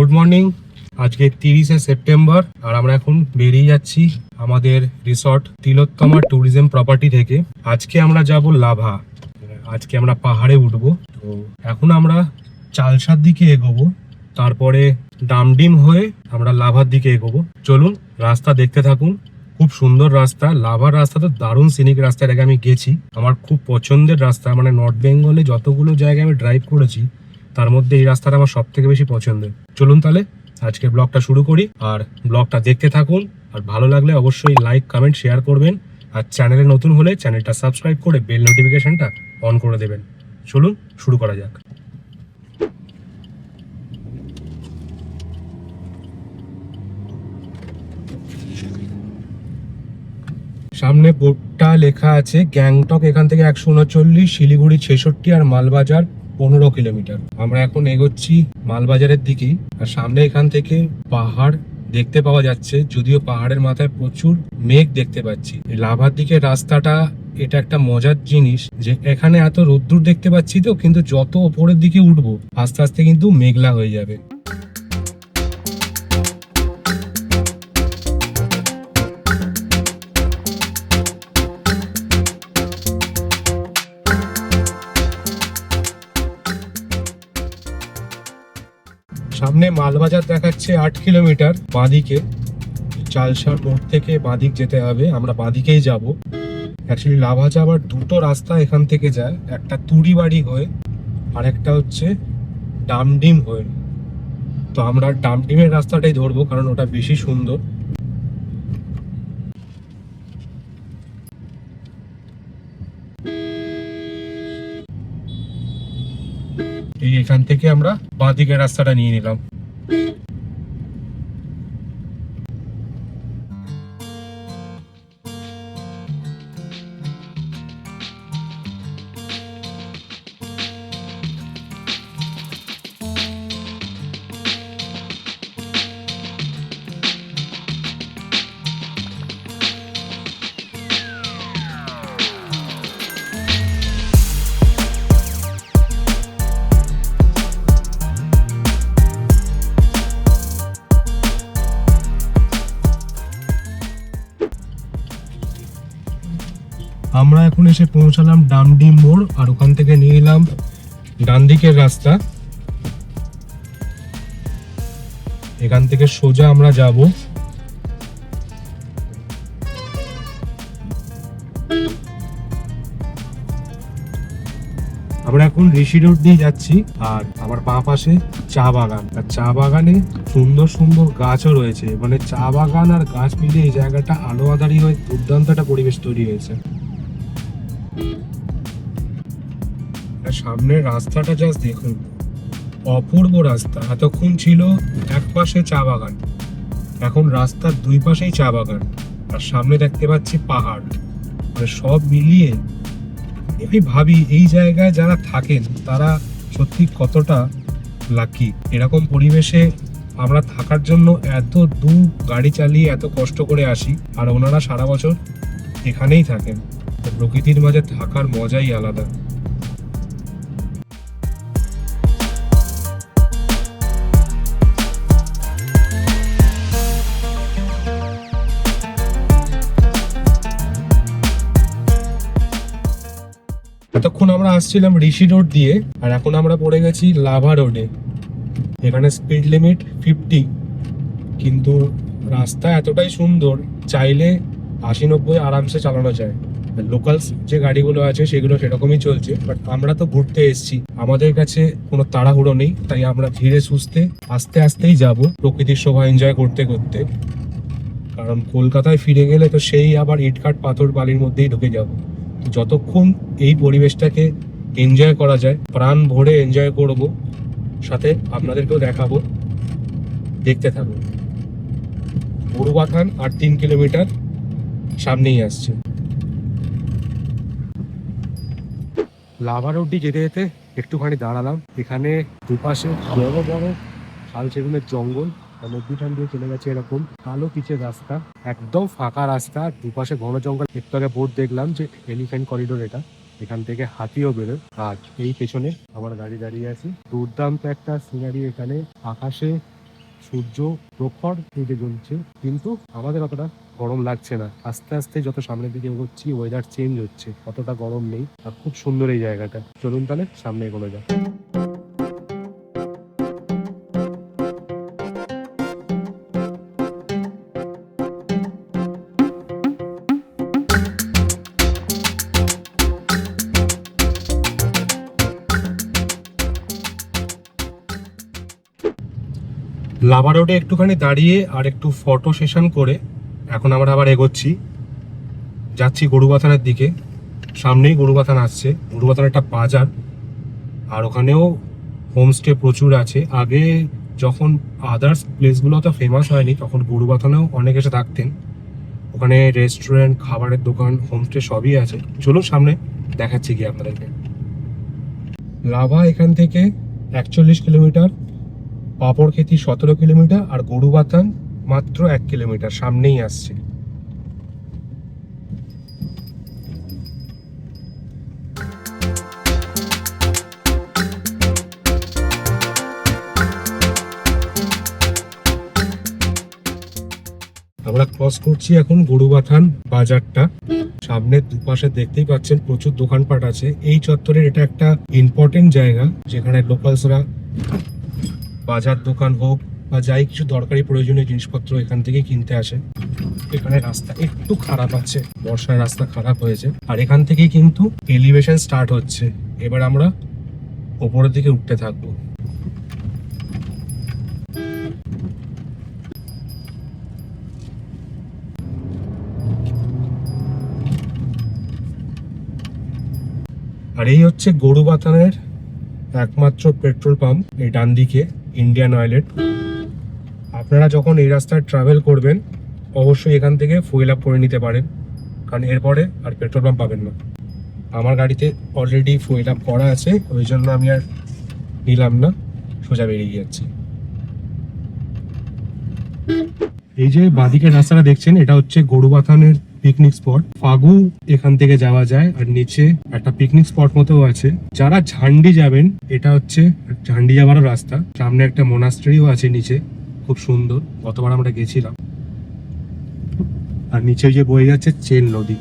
Good morning আজকে তিরিশে September আর আমরা এখন বেরিয়ে যাচ্ছি আমাদের রিসর্ট তিলোত্তমা ট্যুরিজম প্রপার্টি থেকে। আজকে আমরা যাব লাভা। আজকে আমরা পাহাড়ে উঠবো। তো এখন আমরা চালসার দিকে এগোবো। তারপরে ডামডিম হয়ে আমরা লাভার দিকে এগোবো। চলুন, রাস্তা দেখতে থাকুন। খুব সুন্দর রাস্তা। লাভার রাস্তা তো দারুণ সিনিক রাস্তা এর আগে আমি গেছি। আমার খুব পছন্দের রাস্তা। মানে নর্থ বেঙ্গলে যতগুলো জায়গায় আমি ড্রাইভ করেছি তার মধ্যে এই রাস্তাটা আমার সব থেকে বেশি পছন্দের। চলুন তাহলে আজকে ব্লগটা শুরু করি আর ব্লগটা দেখতে থাকুন। আর ভালো লাগলে অবশ্যই লাইক কমেন্ট শেয়ার করবেন। আর চ্যানেলে নতুন হলে চ্যানেলটা সাবস্ক্রাইব করে বেল নোটিফিকেশনটা অন করে দেবেন। চলুন শুরু করা যাক। সামনে বোর্ডটা লেখা আছে, গ্যাংটক এখান থেকে একশো উনচল্লিশ, শিলিগুড়ি ছেষট্টি আর মালবাজার পনেরো কিলোমিটার। আমরা এখন এগোচ্ছি মালবাজারের দিকে আর সামনে এখান থেকে পাহাড় দেখতে পাওয়া যাচ্ছে। যদিও পাহাড়ের মাথায় প্রচুর মেঘ দেখতে পাচ্ছি। লাভার দিকে রাস্তাটা এটা একটা মজার জিনিস যে এখানে এত রোদ্দুর দেখতে পাচ্ছি তো, কিন্তু যত ওপরের দিকে উঠবো, আস্তে আস্তে কিন্তু মেঘলা হয়ে যাবে। মালবাজার দেখাচ্ছে আট কিলোমিটার বাঁদিকে। চালসার মোড় থেকে বাঁদিক যেতে হবে, আমরা বাঁদিকেই যাব। অ্যাকচুয়ালি লাভা যাওয়ার দুটো রাস্তা এখান থেকে যায়, একটা তুড়িবাড়ি হয়ে আর একটা হচ্ছে ডামডিম হয়ে। তো আমরা ডামডিমের রাস্তাটাই ধরবো কারণ ওটা বেশি সুন্দর। এই এখান থেকে আমরা বাঁদিকের রাস্তাটা নিয়ে নিলাম। আমরা এখন এসে পৌঁছালাম ডামডিম মোড় আর ওখান থেকে নিয়ে এলাম ডান দিকের রাস্তা। এখান থেকে সোজা আমরা যাব। আমরা এখন ঋষি রোড দিয়ে যাচ্ছি আর আমার বাঁ পাশে চা বাগান। আর চা বাগানে সুন্দর সুন্দর গাছও রয়েছে। মানে চা বাগান আর গাছ মিলে এই জায়গাটা আলো আধারি হয়ে দুর্দান্ত একটা পরিবেশ তৈরি হয়েছে। সামনের রাস্তাটা জাস্ট দেখুন। অপূর্ব রাস্তা। এতক্ষণ ছিল এক পাশে চা বাগান। এখন রাস্তার দুই পাশেই চা বাগান। আর সামনে দেখতে পাচ্ছি পাহাড়। মানে সব মিলিয়ে আমি ভাবি এই জায়গায় যারা থাকেন, তারা সত্যি কতটা লাকি এরকম পরিবেশে আমরা থাকার জন্য এত দূর গাড়ি চালিয়ে এত কষ্ট করে আসি, আর ওনারা সারা বছর এখানেই থাকেন। প্রকৃতির মাঝে থাকার মজাই আলাদা। আমরা আসছিলাম ঋষি রোড দিয়ে, আর এখন আমরা পড়ে গেছি লাভা রোডে। এখানে স্পিড লিমিট ফিফটি কিন্তু রাস্তা এতটাই সুন্দর, চাইলে আশি নব্বই আরামসে চালানো যায়। লোকালস যে গাড়িগুলো আছে, সেগুলো সেরকমই চলছে বাট আমরা তো ঘুরতে এসেছি। আমাদের কাছে কোনো তাড়াহুড়ো নেই, তাই আমরা ধীরে সুস্থে আস্তে আস্তেই যাব প্রকৃতির শোভা এনজয় করতে করতে। কারণ কলকাতায় ফিরে গেলে তো সেই আবার ইটকাট পাথর বালির মধ্যেই ঢুকে যাব। যতক্ষণ এই পরিবেশটাকে এনজয় করা যায়, প্রাণ ভরে এনজয় করব, সাথে আপনাদেরকেও দেখাবো, দেখতে থাকুন। বড়ুবাথান আর তিন কিলোমিটার সামনেই আসছে। লাভা রোডটি যেতে যেতে একটুখানি দাঁড়ালাম। এখানে দুপাশে বড় বড় শাল সেগুনের জঙ্গল। নদীখান দিয়ে চলে গেছে এরকম। কালো পিচের রাস্তা, একদম ফাঁকা রাস্তা, দুপাশে ঘন জঙ্গল। একটু বোর্ড দেখলাম যে এলিফ্যান্ট করিডোর এটা। এখান থেকে হাতিও বেরোয়। আর এই পেছনে আমার গাড়ি দাঁড়িয়ে আছে। দুর্দান্ত একটা সিনারি এখানে। আকাশে সূর্য, প্রখর হেঁটে জ্বলছে। কিন্তু আমাদের অতটা গরম লাগছে না। আস্তে আস্তে যত সামনের দিকে এগোচ্ছি ওয়েদার চেঞ্জ হচ্ছে। অতটা গরম নেই। আর খুব সুন্দর এই জায়গাটা। চলুন তাহলে সামনে এগোনো যাক। লাভা রোডে একটুখানি দাঁড়িয়ে আর একটু ফটো সেশন করে এখন আমরা আবার এগোচ্ছি। যাচ্ছি গরুবাথানের দিকে। সামনেই গরুবাথান আসছে। গরুবাথান একটা বাজার। আর ওখানেও হোমস্টে প্রচুর আছে। আগে যখন আদার্স প্লেসগুলো তো ফেমাস হয়নি, তখন গরুবাথানেও অনেক এসে থাকতেন। ওখানে রেস্টুরেন্ট খাবারের দোকান হোমস্টে সবই আছে। চলুন সামনে দেখাচ্ছি গিয়ে আপনাদেরকে। লাভা এখান থেকে একচল্লিশ কিলোমিটার। পাপড়খেতি সতেরো কিলোমিটার আর গরুবাথান মাত্র এক কিলোমিটার, সামনেই আসছে। আমরা ক্রস করছি এখন গরুবাথান বাজারটা। সামনের দুপাশে দেখতেই পাচ্ছেন প্রচুর দোকানপাট আছে। এই চত্বরের এটা একটা ইম্পর্টেন্ট জায়গা, যেখানে লোকালসরা বাজার দোকান হোক বা যাই কিছু দরকারি প্রয়োজনীয় জিনিসপত্র এখান থেকে কিনতে আসে। এখানে রাস্তা একটু খারাপ আছে, বর্ষার রাস্তা খারাপ হয়েছে। আর এখান থেকেই কিন্তু এলিভেশন স্টার্ট হচ্ছে। এবার আমরা ওপরের দিকে উঠতে থাকব। আর এই হচ্ছে গরুবাথানের একমাত্র পেট্রোল পাম্প এই ডান দিকে ইন্ডিয়ান অয়েলের আপনারা যখন এই রাস্তায় ট্রাভেল করবেন, অবশ্যই এখান থেকে ফুয়েল আপ করে নিতে পারেন। কারণ এরপরে আর পেট্রোল পাম্প পাবেন না। আমার গাড়িতে অলরেডি ফুয়েল আপ করা আছে, ওই জন্য আমি আর নিলাম না। সোজা বেরিয়ে যাচ্ছি। এই যে বাদিকের রাস্তাটা দেখছেন, এটা হচ্ছে গরু গরুবাথানের পিকনিক স্পট ফাগু এখান থেকে যাওয়া যায় আর নিচে একটা পিকনিক স্পট মতো আছে। যারা ঝান্ডি যাবেন, এটা হচ্ছে ঝান্ডি যাওয়ার রাস্তা। সামনে একটা মোনাস্ট্রিও আছে নিচে, খুব সুন্দর। গতবার আমরা গেছিলাম। আর নিচে যে বয়ে যাচ্ছে চেন নদী।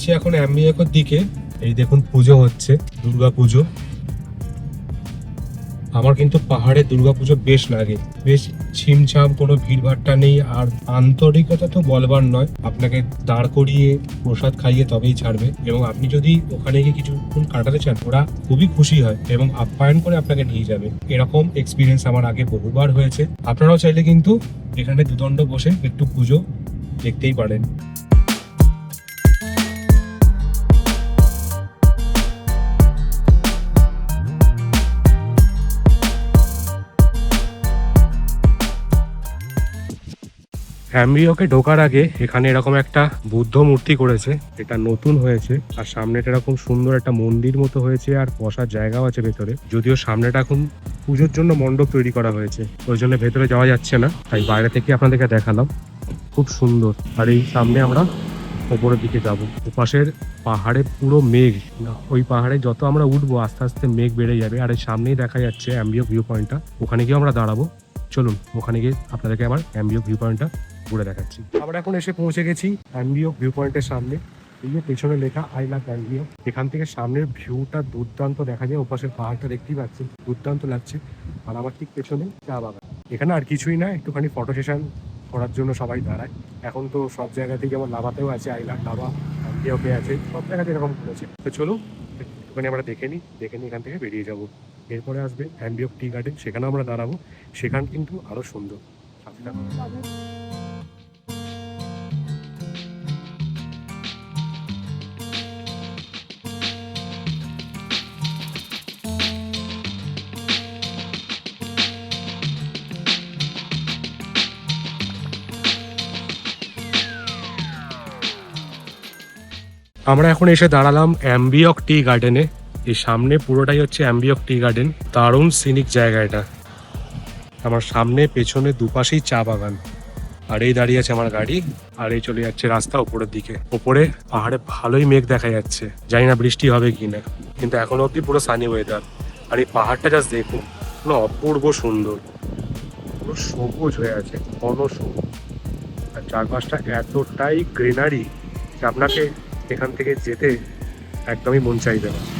যাচ্ছি এখন অ্যাম্বিয়াকোর দিকে। এই দেখুন পুজো হচ্ছে, দুর্গা পুজো। আমার কিন্তু পাহাড়ে দুর্গা পুজো বেশ লাগে। বেশ ছিমছাম, কোনো ভিড়ভাট্টা নেই। আর আন্তরিকতা তো বলবার নয়। আপনাকে দাঁড় করিয়ে, প্রসাদ খাইয়ে তবেই ছাড়বে। এবং আপনি যদি ওখানে গিয়ে কিছুক্ষণ কাটাতে চান, ওরা খুবই খুশি হয় এবং আপ্যায়ন করে আপনাকে নিয়ে যাবে। এরকম এক্সপিরিয়েন্স আমার আগে বহুবার হয়েছে। আপনারাও চাইলে কিন্তু এখানে দুদণ্ড বসে একটু পুজো দেখতেই পারেন। অ্যাম্বিওকে ঢোকার আগে এখানে এরকম একটা বুদ্ধ মূর্তি করেছে, এটা নতুন হয়েছে, আর সামনেটা এরকম সুন্দর একটা মন্দির মতো হয়েছে, আর বসার জায়গাও আছে ভেতরে। যদিও সামনেটা এখন পুজোর জন্য মণ্ডপ তৈরি করা হয়েছে, ওই জন্য ভেতরে যাওয়া যাচ্ছে না, তাই বাইরে থেকে আপনাদেরকে দেখালাম। খুব সুন্দর, আর এই সামনে আমরা ওপরের দিকে যাব। ওপাশের পাহাড়ে পুরো মেঘ ওই পাহাড়ে যত আমরা উঠবো, আস্তে আস্তে মেঘ বেড়ে যাবে, আর এই সামনেই দেখা যাচ্ছে অ্যাম্বিও ভিউ পয়েন্টটা। ওখানে গিয়ে আমরা দাঁড়াবো। চলুন, ওখানে গিয়ে আপনাদেরকে আবার অ্যাম্বিও ভিউ পয়েন্টটা ঘুরে দেখাচ্ছি। আবার এখন এসে পৌঁছে গেছি অ্যাম্বিও ভিউ পয়েন্টের সামনে। এই যে পেছনে লেখা আই লাভ অ্যাম্বিও এখান থেকে সামনের ভিউটা দুর্দান্ত দেখা যায় ওপাশের পাহাড়টা দেখতেই পাচ্ছেন, দুর্দান্ত লাগছে। আর আমার ঠিক পেছনে চা বাগান। এখানে আর কিছুই না, একটুখানি ফটো সেশন করার জন্য সবাই দাঁড়ায়। এখন তো সব জায়গাতেই যেমন লাভাতেও আছে আই লাভ লাভা অ্যাম্বিওকে আছে, সব জায়গাতে এরকম করেছে। তো চলো একটুখানি আমরা দেখে নিই দেখে নিই এখান থেকে বেরিয়ে যাব। এরপরে আসবে অ্যাম্বি অফ টি গার্ডেন সেখানে আমরা দাঁড়াবো। সেখান কিন্তু আরও সুন্দর। সাথে আমরা এখন এসে দাঁড়ালাম অ্যাম্বিয়ক টি গার্ডেনে এই সামনে পুরোটাই হচ্ছে অ্যাম্বিয়ক টি গার্ডেন দারুণ সিনিক জায়গা এটা। আমার সামনে, পেছনে দুপাশেই চা বাগান। আর এই দাঁড়িয়ে আছে আমার গাড়ি। আর এই চলে যাচ্ছে রাস্তা উপরের দিকে। উপরে পাহাড়ে ভালোই মেঘ দেখা যাচ্ছে। জানি না বৃষ্টি হবে কি না। কিন্তু এখনও অব্দি পুরো সানি ওয়েদার আর এই পাহাড়টা জাস্ট দেখুন, পুরো অপূর্ব সুন্দর। পুরো সবুজ হয়ে আছে, ঘন সবুজ। আর চারপাশটা এতটাই গ্রিনারি যে আপনাকে এখান থেকে যেতে একদমই মন চাইবে না।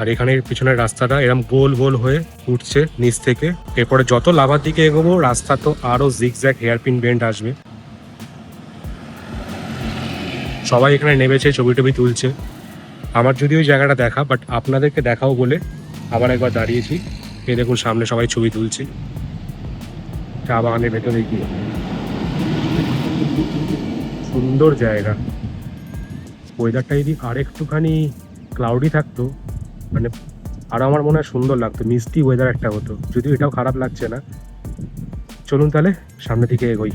আর এখানে পিছনের রাস্তাটা এরকম গোল গোল হয়ে উঠছে নিচ থেকে। এরপরে যত লাভার দিকে এগোবো, রাস্তা তো আরও জিগজ্যাগ হেয়ারপিন বেন্ড আসবে। সবাই এখানে নেমেছে, ছবি টবি তুলছে। আমার যদি ওই জায়গাটা দেখা বাট আপনাদেরকে দেখাও বলে আবার একবার দাঁড়িয়েছি। এই দেখুন, সামনে সবাই ছবি তুলছে। চা বাগানের ভেতরে গিয়ে সুন্দর জায়গা। ওয়েদারটা যদি আর একটুখানি ক্লাউডি থাকতো মানে আরও আমার মনে হয় সুন্দর লাগতো, মিষ্টি ওয়েদার একটা হতো। যদিও এটাও খারাপ লাগছে না। চলুন তাহলে সামনে থেকে এগোই।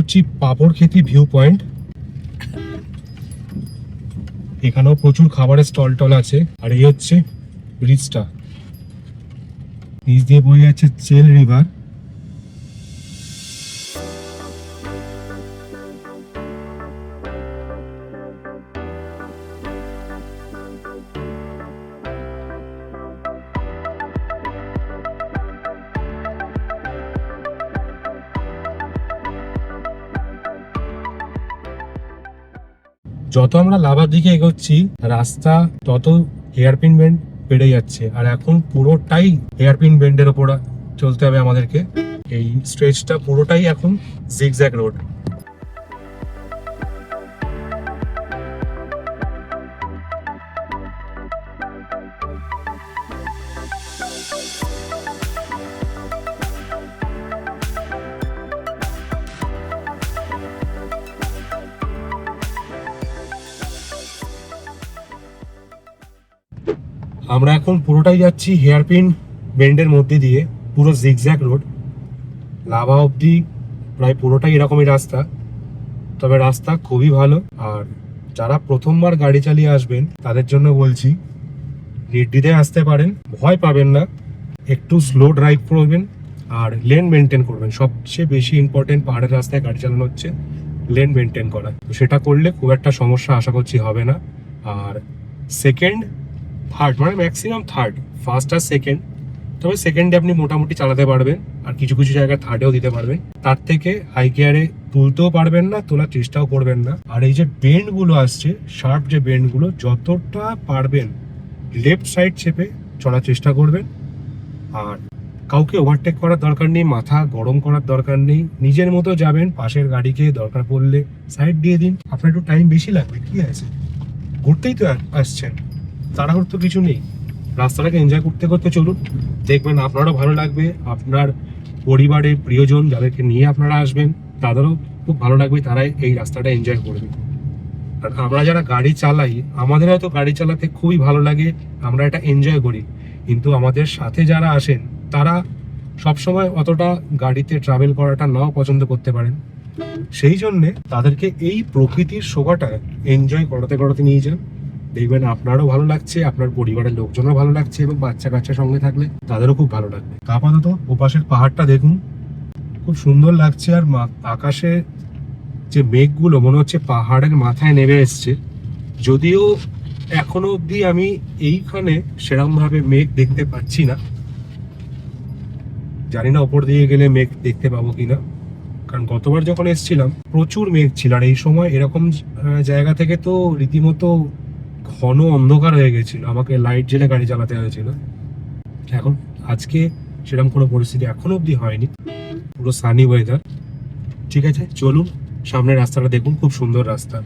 করছি পাপড় খেতি ভিউ পয়েন্ট এখানেও প্রচুর খাবারের স্টল টল আছে, আর এই হচ্ছে ব্রিজটা নিচ দিয়ে বয়ে যাচ্ছে চেল রিভার যত আমরা লাভার দিকে এগোচ্ছি, রাস্তা তত হেয়ারপিন বেন্ড বেড়ে যাচ্ছে। আর এখন পুরোটাই হেয়ারপিন বেন্ডের ওপর চলতে হবে আমাদেরকে। এই স্ট্রেচটা পুরোটাই এখন জিগজ্যাগ রোড আমরা এখন পুরোটাই যাচ্ছি হেয়ারপিন বেন্ডের মধ্যে দিয়ে, পুরো জিগজ্যাগ রোড লাভা অবধি প্রায় পুরোটাই এরকমই রাস্তা। তবে রাস্তা খুবই ভালো। আর যারা প্রথমবার গাড়ি চালিয়ে আসবেন, তাদের জন্য বলছি, নির্দ্বিধায় আসতে পারেন। ভয় পাবেন না। একটু স্লো ড্রাইভ করবেন আর লেন মেনটেন করবেন। সবচেয়ে বেশি ইম্পর্টেন্ট পাহাড়ের রাস্তায় গাড়ি চালানো হচ্ছে লেন মেনটেন করা। তো সেটা করলে খুব একটা সমস্যা আশা করছি হবে না। আর সেকেন্ড থার্ড মানে ম্যাক্সিমাম থার্ড ফার্স্ট আর সেকেন্ড তবে সেকেন্ডে আপনি মোটামুটি চালাতে পারবেন, আর কিছু কিছু জায়গায় থার্ডেও দিতে পারবেন। তার থেকে হাই গিয়ারে তুলতেও পারবেন না, তোলার চেষ্টাও করবেন না। আর এই যে বেন্ডগুলো আসছে শার্প যে বেন্ডগুলো যতটা পারবেন লেফট সাইড চেপে চলার চেষ্টা করবেন। আর কাউকে ওভারটেক করার দরকার নেই, মাথা গরম করার দরকার নেই। নিজের মতো যাবেন, পাশের গাড়িকে দরকার পড়লে সাইড দিয়ে দিন। আপনার একটু টাইম বেশি লাগবে কি আছে? ঘুরতেই তো আসছেন। তাড়াহুড়ো তো কিছু নেই। রাস্তাটাকে এনজয় করতে করতে চলুন। দেখবেন আপনারও ভালো লাগবে। আপনার পরিবারের প্রিয়জন যাদেরকে নিয়ে আপনারা আসবেন, তাদেরও খুব ভালো লাগবে, তারাই এই রাস্তাটা এনজয় করবে। আর আমরা যারা গাড়ি চালাই, আমাদের হয়তো গাড়ি চালাতে খুবই ভালো লাগে, আমরা এটা এনজয় করি। কিন্তু আমাদের সাথে যারা আসেন, তারা সবসময় অতটা গাড়িতে ট্রাভেল করাটা নাও পছন্দ করতে পারেন। সেই জন্যে তাদেরকে এই প্রকৃতির শোভাটা এনজয় করাতে করাতে নিয়ে যান। দেখবেন আপনারও ভালো লাগছে, আপনার পরিবারের লোকজনও ভালো লাগছে এবং বাচ্চা কাচ্চা সঙ্গে থাকলে তাদেরও খুব ভালো লাগবে। আপাতত ওপাশের পাহাড়টা দেখুন, খুব সুন্দর লাগছে আর আকাশে যে মেঘগুলো মনে হচ্ছে পাহাড়ের মাথায় নেমে এসছে। যদিও এখনও অবধি আমি এইখানে সেরকম ভাবে মেঘ দেখতে পাচ্ছি না। জানি না ওপর দিয়ে গেলে মেঘ দেখতে পাবো কিনা। কারণ গতবার যখন এসছিলাম, প্রচুর মেঘ ছিল আর এই সময় এরকম জায়গা থেকে তো রীতিমতো ঘন অন্ধকার হয়ে গেছিল। আমাকে লাইট জেলে গাড়ি চালাতে হয়েছিল। এখন আজকে সেরকম কোনো পরিস্থিতি এখনও অবধি হয়নি। পুরো সানি ওয়েদার ঠিক আছে, চলুন সামনের রাস্তাটা দেখুন, খুব সুন্দর রাস্তা।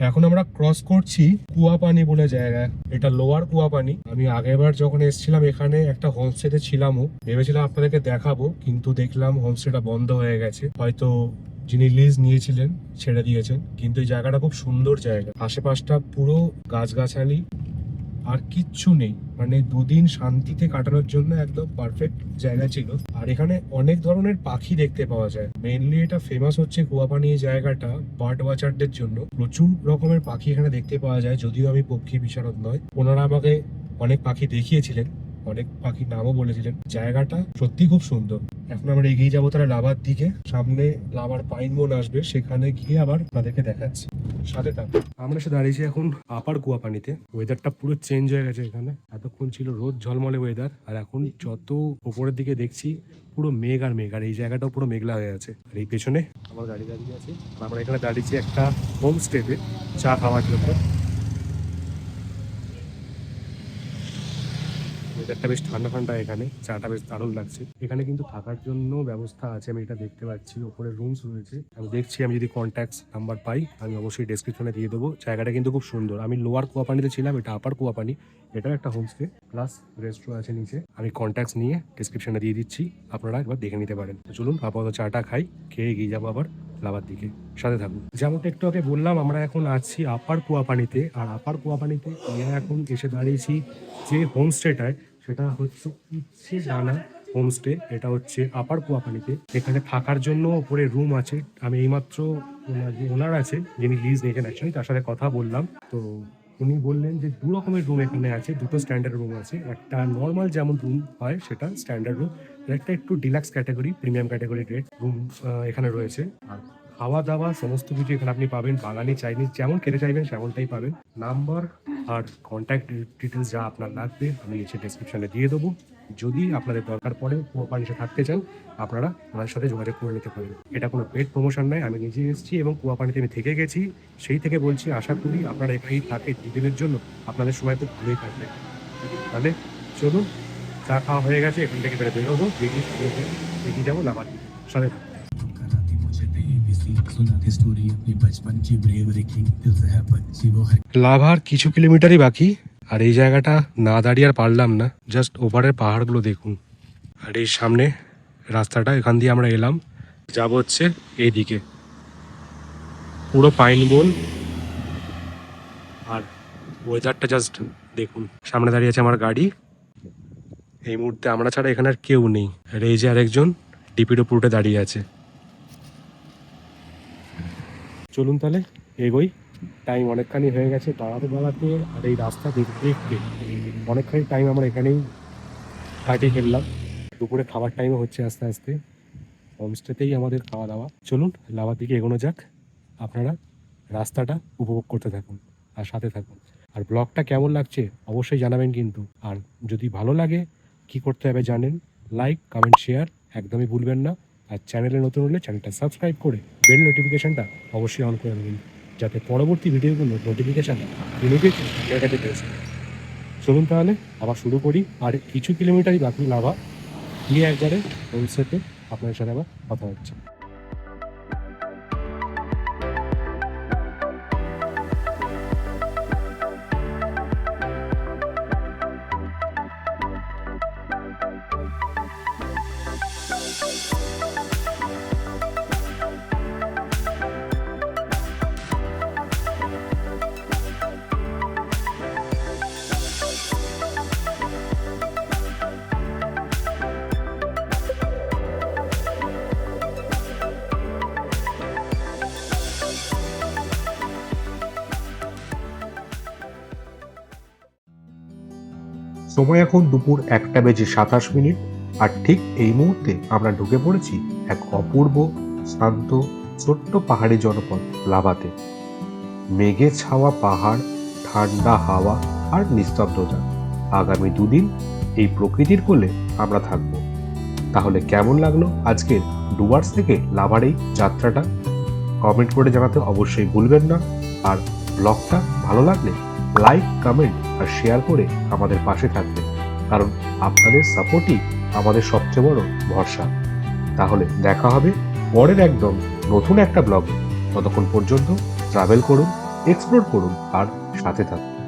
এখন আমরা ক্রস করছি কুয়াপানি বলে জায়গা এটা লোয়ার কুয়াপানি। আমি আগেরবার যখন এসেছিলাম এখানে, একটা হোমস্টেতে ছিলামও ভেবেছিলাম আপনাদেরকে দেখাবো, কিন্তু দেখলাম হোমস্টেটা বন্ধ হয়ে গেছে। হয়তো যিনি লিজ নিয়েছিলেন, ছেড়ে দিয়েছেন। কিন্তু এই জায়গাটা খুব সুন্দর জায়গা। আশেপাশটা পুরো গাছগাছালি। আর কিচ্ছু নেই। মানে দুদিন শান্তিতে কাটানোর জন্য একদম পারফেক্ট জায়গা ছিল। আর এখানে অনেক ধরনের পাখি দেখতে পাওয়া যায়। মেনলি এটা ফেমাস হচ্ছে কুয়াপানি এই জায়গাটা বার্ড ওয়াচারদের জন্য। প্রচুর রকমের পাখি এখানে দেখতে পাওয়া যায়, যদিও আমি পক্ষী বিশারদ নয়। ওনারা আমাকে অনেক পাখি দেখিয়েছিলেন। অনেক পাখির নামও বলেছিলেন। জায়গাটা সত্যি খুব সুন্দর। এখন আমরা এগিয়ে যাব তারা লাভার দিকে। সামনে লাভার পাইন বোন আসবে, সেখানে গিয়ে আবার তাদেরকে দেখাচ্ছি। সাথে থাক। আমরা এসে দাঁড়িয়েছি এখন আপার কুয়াপানিতে। ওয়েদারটা পুরো চেঞ্জ হয়ে গেছে এখানে। এতক্ষণ ছিল রোদ, ঝলমলে ওয়েদার আর এখন যত উপরের দিকে দেখছি, পুরো মেঘ আর মেঘ। আর এই জায়গাটাও পুরো মেঘলা হয়ে আছে। আর এই পেছনে আমার গাড়ি দাঁড়িয়ে আছে। আমরা এখানে দাঁড়িয়েছি একটা হোম স্টেতে চা খাওয়ার জন্য। ওয়েদারটা বেশ ঠান্ডা ঠান্ডা এখানে, চাটা বেশ দারুণ লাগছে। এখানে কিন্তু থাকার জন্য ব্যবস্থা আছে, আমি এটা দেখতে পাচ্ছি, ওপরে রুমস রয়েছে। আমি দেখছি, আমি যদি কন্ট্যাক্ট নাম্বার পাই, আমি অবশ্যই ডেসক্রিপশনে দিয়ে দেবো। জায়গাটা কিন্তু খুব সুন্দর। আমি লোয়ার কুয়াপানিতে ছিলাম, এটা আপার কুয়াপানি, এটাও একটা হোমস্টে প্লাস রেস্টুরেন্ট আছে নিচে। আমি কন্ট্যাক্টস নিয়ে ডেসক্রিপশনে দিয়ে দিচ্ছি, আপনারা একবার দেখে নিতে পারেন। চলুন, আপাতত চাটা খাই, খেয়ে এগিয়ে যাব আবার। লাভার দিকে। সাথে থাকুন। যেমনটা একটু আগে বললাম, আমরা এখন আছি আপার কুয়াপানিতে। আর আপার কুয়াপানিতে আমরা এখন এসে দাঁড়িয়েছি যে হোমস্টেটায়, সেটা হচ্ছে ইচ্ছে জানা হোমস্টে। এটা হচ্ছে আপার কুয়াপানিতে। এখানে থাকার জন্য ওপরে রুম আছে। আমি এইমাত্র ওনার আছে, যিনি লিজ নিয়েছেন অ্যাকচুয়ালি তার সাথে কথা বললাম। তো উনি বললেন যে দু রকমের রুম এখানে আছে, দুটো স্ট্যান্ডার্ড রুম আছে। একটা নর্মাল যেমন রুম হয়, সেটা স্ট্যান্ডার্ড রুম একটা একটু deluxe category premium category rate room এখানে রয়েছে। আর খাওয়া দাওয়া সমস্ত কিছু এখানে আপনি পাবেন, বাঙালি চাইনিজ যেমন খেতে চাইবেন, সেমনটাই পাবেন। নাম্বার আর কন্ট্যাক্ট ডিটেলস যা আপনার লাগবে, আমি নিচে ডিসক্রিপশানে দিয়ে দেবো। যদি আপনাদের দরকার পড়ে কোম্পানিতে থাকতে চান, আপনারা আমাদের সাথে যোগাযোগ করে নিতে পারেন। এটা কোনো পেট প্রমোশন নয়, আমি নিজে এসেছি এবং কোম্পানিতে আমি থেকে গেছি। সেই থেকে বলছি, আশা করি আপনারা এখানেই থাকে দুদিনের জন্য আপনাদের সময় খুব ভালোই থাকবে। তাহলে চলুন, চা খাওয়া হয়ে গেছে, এখান থেকে বেড়ে বেরোবো। দেখি যাব না সাথে লাভার কিছু কিলোমিটারই বাকি। আর এই জায়গাটা না দাঁড়িয়ে আর পারলাম না। জাস্ট ওপারের পাহাড়গুলো দেখুন। আর এই সামনে রাস্তাটা, এখান দিয়ে আমরা এলাম। যাব হচ্ছে এইদিকে। পুরো পাইন বন। আর ওয়েদারটা জাস্ট দেখুন। সামনে দাঁড়িয়ে আছে আমার গাড়ি। এই মুহূর্তে আমরা ছাড়া এখানে আর কেউ নেই। আর এই যে আরেকজন ডিপির ওপরটা দাঁড়িয়ে আছে। চলুন তাহলে, এগোই। টাইম অনেকখানি হয়ে গেছে দাঁড়াতে দাঁড়াতে আর এই রাস্তা দেখতে দেখতে অনেকখানি টাইম আমরা এখানেই কাটিয়ে ফেললাম। দুপুরে খাবার টাইমও হচ্ছে আস্তে আস্তে। হোমস্টেতেই আমাদের খাওয়া দাওয়া। চলুন, লাভার দিকে এগোনো যাক। আপনারা রাস্তাটা উপভোগ করতে থাকুন আর সাথে থাকুন। আর ব্লগটা কেমন লাগছে অবশ্যই জানাবেন কিন্তু। আর যদি ভালো লাগে, কি করতে হবে জানেন? লাইক কমেন্ট শেয়ার একদমই ভুলবেন না। আর চ্যানেলে নতুন হলে চ্যানেলটা সাবস্ক্রাইব করে বেল নোটিফিকেশনটা অবশ্যই অন করে দেবেন। যাতে পরবর্তী ভিডিওগুলো নোটিফিকেশান ইমিডিয়েটলি আপনার কাছে পৌঁছে চলুন তাহলে আবার শুরু করি। আর কিছু কিলোমিটারই বাকি লাভা। গিয়ে একবারে ভবিষ্যতে আপনার সাথে আবার কথা হচ্ছে। সময় এখন দুপুর একটা বেজে সাতাশ মিনিট, আর ঠিক এই মুহূর্তে আমরা ঢুকে পড়েছি এক অপূর্ব, শান্ত, ছোট্ট পাহাড়ি জনপদ লাভাতে। মেঘে ছাওয়া পাহাড়, ঠান্ডা হাওয়া আর নিস্তব্ধতা। আগামী দুদিন এই প্রকৃতির কোলে আমরা থাকব। তাহলে কেমন লাগল আজকের ডুয়ার্স থেকে লাভার এই যাত্রাটা? কমেন্ট করে জানাতে অবশ্যই ভুলবেন না। আর ব্লগটা ভালো লাগলে লাইক, কমেন্ট আর শেয়ার করে আমাদের পাশে থাকবেন। কারণ আপনাদের সাপোর্টই আমাদের সবচেয়ে বড় ভরসা। তাহলে দেখা হবে পরের একদম নতুন একটা ব্লগে। ততক্ষণ পর্যন্ত ট্রাভেল করুন এক্সপ্লোর করুন, আর সাথে থাকুন।